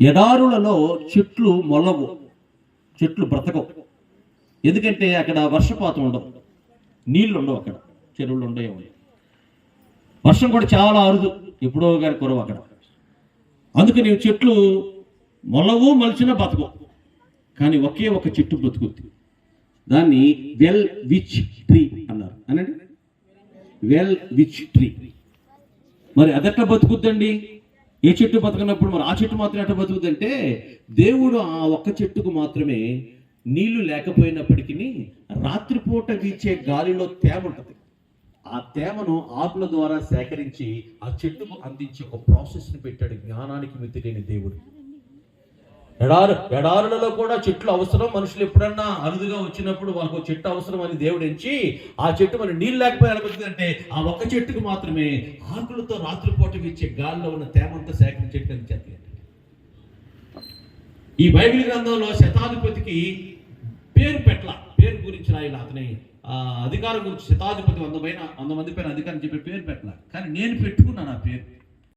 ఎడారులలో చెట్లు మొలవు చెట్లు బ్రతకవు. ఎందుకంటే అక్కడ వర్షపాతం ఉండవు నీళ్ళు ఉండవు అక్కడ. చెరువులు ఉండవు. వర్షం కూడా చాలా అరుదు. ఎప్పుడో గారి కురవు అక్కడ. అందుకని చెట్లు మొలవు మలిచిన బతకవు కానీ ఒకే ఒక చెట్టు బ్రతుకుద్ది. దాన్ని వెల్ విచ్ ట్రీ అన్నారు. అనండి. Well which tree. మరి అదెట్లా బతుకుద్దండి ఏ చెట్టు బతకనప్పుడు మరి ఆ చెట్టు మాత్రం ఎట్లా బతుకుతుందంటే దేవుడు ఆ ఒక్క చెట్టుకు మాత్రమే నీళ్ళు లేకపోయినప్పటికీ రాత్రిపూట వీచే గాలిలో తేమ ఉంటుంది. ఆ తేమను ఆకుల ద్వారా సేకరించి ఆ చెట్టుకు అందించే ఒక ప్రాసెస్ని పెట్టాడు జ్ఞానానికి మితిలేని దేవుడు. ఎడారు ఎడారులలో కూడా చెట్లు అవసరం. మనుషులు ఎప్పుడన్నా అరుదుగా వచ్చినప్పుడు వాళ్ళకు చెట్టు అవసరం అని దేవుడు ఎంచి ఆ చెట్టు మరి నీళ్ళు లేకపోయి అంటే ఆ ఒక్క చెట్టుకు మాత్రమే ఆకులతో రాత్రిపూట ఇచ్చే గాల్లో ఉన్న తేమంతా సేకరించేట్టు చెప్పలేదు ఈ బైబిల్ గ్రంథంలో శతాధిపతికి పేరు పెట్టల పేరు గురించి రాయాలి అతని ఆ, అధికారం గురించి శతాధిపతి వంద పైన వంద మంది పైన అధికారం చెప్పి పేరు పెట్టల. కానీ నేను పెట్టుకున్నాను ఆ పేరు.